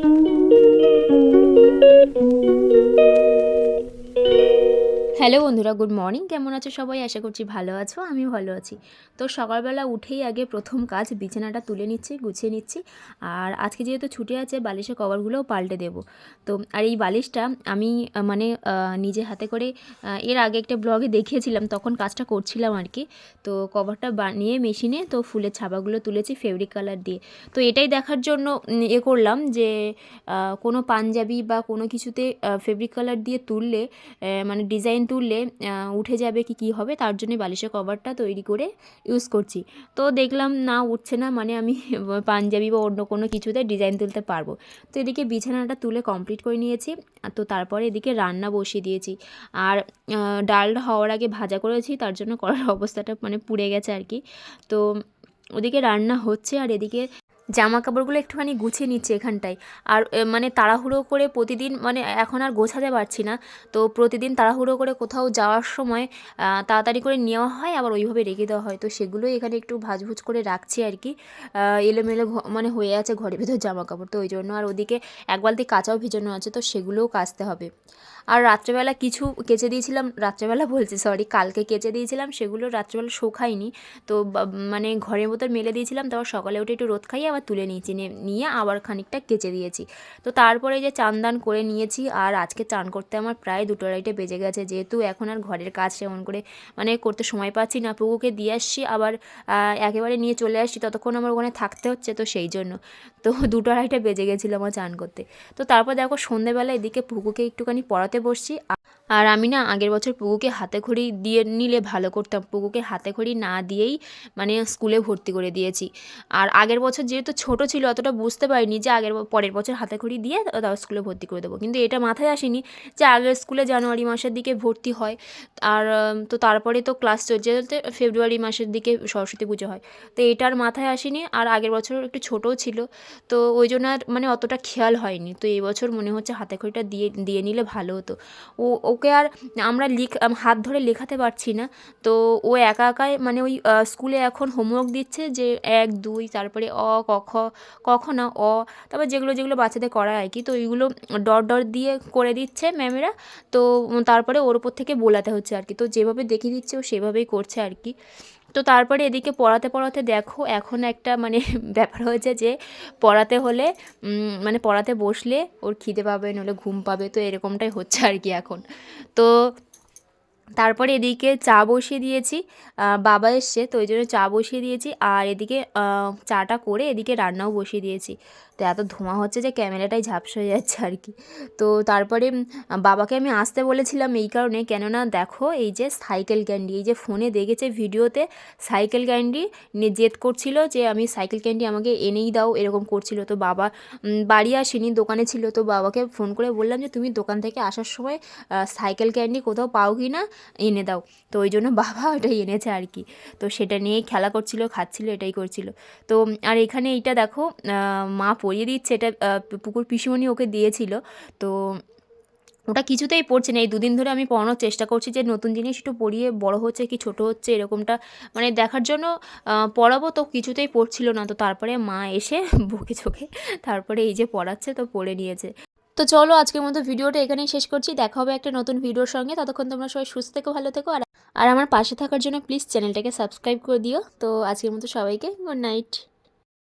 Thank you. Hello বন্ধুরা, good morning. কেমন আছো সবাই? আশা করছি ভালো আছো, আমি ভালো আছি। তো সকালবেলা উঠেই আগে প্রথম কাজ বিছানাটা তুলে নিচ্ছি, গুছিয়ে নিচ্ছি। আর আজকে যেহেতু ছুটি আছে, বালিশের কভারগুলোও পাল্টে দেব। তো, আর এই বালিশটা আমি মানে নিজে হাতে করে এর আগে একটা ব্লগে দেখিয়েছিলাম, তখন কাজটা করছিলাম আর কি। তো কভারটা বানিয়ে মেশিনে, তো ফুলের ছাপাগুলো তুলেছি ফেব্রিক কালার দিয়ে। তো এটাই দেখার জন্য এ করলাম যে কোনো পাঞ্জাবি বা কোনো কিছুতে ফেব্রিক কালার দিয়ে তুললে মানে ডিজাইন তুললে আহ, উঠে যাবে কি কী হবে তার জন্য বালিশের কভারটা তৈরি করে ইউজ করছি। তো দেখলাম না উঠছে না মানে আমি পাঞ্জাবি বা অন্য কোনো কিছুতে ডিজাইন তুলতে পারব। তো এদিকে বিছানাটা তুলে কমপ্লিট করে নিয়েছি তো তারপরে এদিকে রান্না বসিয়ে দিয়েছি। আর ডালটা হওয়ার আগে ভাজা করেছি তার জন্য করার অবস্থাটা মানে পুড়ে গেছে আর কি। তো ওদিকে রান্না হচ্ছে আর এদিকে জামা কাপড়গুলো একটুখানি গুছিয়ে নিচ্ছে এখানটায়। আর মানে তাড়াহুড়ো করে প্রতিদিন মানে এখন আর গোছাতে পারছি না। তো প্রতিদিন তাড়াহুড়ো করে কোথাও যাওয়ার সময় তাড়াতাড়ি করে নেওয়া হয়, আবার ওইভাবে রেখে দেওয়া হয়। তো সেগুলোই এখানে একটু ভাজভুজ করে রাখছি আর কি। এলোমেলো মানে হয়ে আছে ঘরের ভেতর জামা কাপড় তো ওই জন্য আর ওদিকে এক বালতি কাঁচাও ভিজানো আছে, তো সেগুলোও কাচতে হবে। আর রাত্রেবেলা কিছু কেচে দিয়েছিলাম, রাত্রেবেলা বলছি সরি কালকে কেচে দিয়েছিলাম, সেগুলো রাত্রেবেলা শোকায়নি। তো মানে ঘরের মতো মেলে দিয়েছিলাম, তারপর সকালে উঠে একটু রোদ খাইয়ে আবার তুলে নিয়েছি নিয়ে আবার খানিকটা কেচে দিয়েছি। তো তারপরে যে চান দান করে নিয়েছি, আর আজকে চান করতে আমার প্রায় দুটো আড়াইটে বেজে গেছে, যেহেতু এখন আর ঘরের কাজ সেমন করে মানে করতে সময় পাচ্ছি না, পুকুকে দিয়ে আসছি, আবার একেবারে নিয়ে চলে আসছি, ততক্ষণ আমার ওখানে থাকতে হচ্ছে, তো সেই জন্য। তো দুটো আড়াইটা বেজে গেছিল আমার চান করতে। তো তারপর দেখো সন্ধেবেলা এদিকে পুকুকে একটুখানি পড়াতে বসছি। আর আমি না আগের বছর পুকুকে হাতে খড়ি দিয়ে নিলে ভালো করতাম। পুকুকে হাতে খড়ি না দিয়েই মানে স্কুলে ভর্তি করে দিয়েছি। আর আগের বছর যেহেতু ছোট ছিল, অতটা বুঝতে পারিনি যে আগের পরের বছর হাতে খড়ি দিয়ে স্কুলে ভর্তি করে দেবো। কিন্তু এটা মাথায় আসেনি যে আগের স্কুলে জানুয়ারি মাসের দিকে ভর্তি হয়। আর তো তারপরে তো ক্লাস চলছে চলতে ফেব্রুয়ারি মাসের দিকে সরস্বতী পুজো হয়। তো এটার মাথায় আসেনি আর আগের বছর একটু ছোটও ছিল। তো ওই জন্য আর মানে অতটা খেয়াল হয়নি। তো এই বছর মনে হচ্ছে হাতে খড়িটা দিয়ে দিয়ে নিলে ভালো হতো। ও, ওকে আর আমরা লিখ হাত ধরে লেখাতে পারছি না। তো ও একা একাই মানে ওই স্কুলে এখন হোমওয়ার্ক দিচ্ছে যে এক, দুই, তারপরে অ, ক, খ ক, খ না, অ, তারপর যেগুলো যেগুলো বাচ্চাদের করায় আর কি, তো ওইগুলো ডট ডট দিয়ে করে দিচ্ছে ম্যামেরা তো তারপরে ওর ওপর থেকে বোলাতে হচ্ছে আর কি। তো যেভাবে দেখিয়ে দিচ্ছে ও সেভাবেই করছে আর কি। তো তারপরে এদিকে পড়াতে পড়াতে দেখো এখন একটা মানে ব্যাপার হয়েছে যে পড়াতে হলে মানে পড়াতে বসলে ওর খিদে পাবে নাহলে ঘুম পাবে, তো এরকমটাই হচ্ছে আর কি এখন। তো তারপরে এদিকে চা বসিয়ে দিয়েছি। বাবা এসছে, তো ওই জন্য চা বসিয়ে দিয়েছি। আর এদিকে চাটা করে এদিকে রান্নাও বসিয়ে দিয়েছি। তো এত ধোঁয়া হচ্ছে যে ক্যামেরাটাই ঝাপসা হয়ে যাচ্ছে আর কি। তো তারপরে বাবাকে আমি আসতে বলেছিলাম এই কারণে, কেননা দেখো এই যে সাইকেল ক্যান্ডি, এই যে ফোনে দেখেছে ভিডিওতে সাইকেল ক্যান্ডি নিয়ে জেদ করছিল যে আমি সাইকেল ক্যান্ডি আমাকে এনেই দাও, এরকম করছিল। তো বাবা বাড়ি আসেনি, দোকানে ছিল, তো বাবাকে ফোন করে বললাম যে, তুমি দোকান থেকে আসার সময় সাইকেল ক্যান্ডি কোথাও পাও কি না? এনে দাও। তো ওই জন্য বাবা ওটাই এনেছে আর কি। তো সেটা নিয়েই খেলা করছিল, খাচ্ছিল, এটাই করছিল। তো আর এখানে এইটা দেখো মা পরিয়ে দিচ্ছে এটা পুকুর পিসিমণি ওকে দিয়েছিল। তো ওটা কিছুতেই পড়ছে না। এই দুদিন ধরে আমি পড়ানোর চেষ্টা করছি যে নতুন জিনিস একটু পড়িয়ে বড় হচ্ছে কি ছোট হচ্ছে এরকমটা। মানে দেখার জন্য পড়াবো তো কিছুতেই পড়ছিল না। তো তারপরে মা এসে বকে চোখে, তারপরে এই যে পড়াচ্ছে তো পড়ে নিয়েছে। তো চলো আজকের মতো ভিডিওটা এখানেই শেষ করছি। দেখা হবে একটা নতুন ভিডিওর সঙ্গে। ততক্ষণ তোমরা সবাই সুস্থ থেকো, ভালো থেকো। আর আর আমার পাশে থাকার জন্য প্লিজ চ্যানেলটাকে সাবস্ক্রাইব করে দিও। তো আজকের মতো সবাইকে গুড নাইট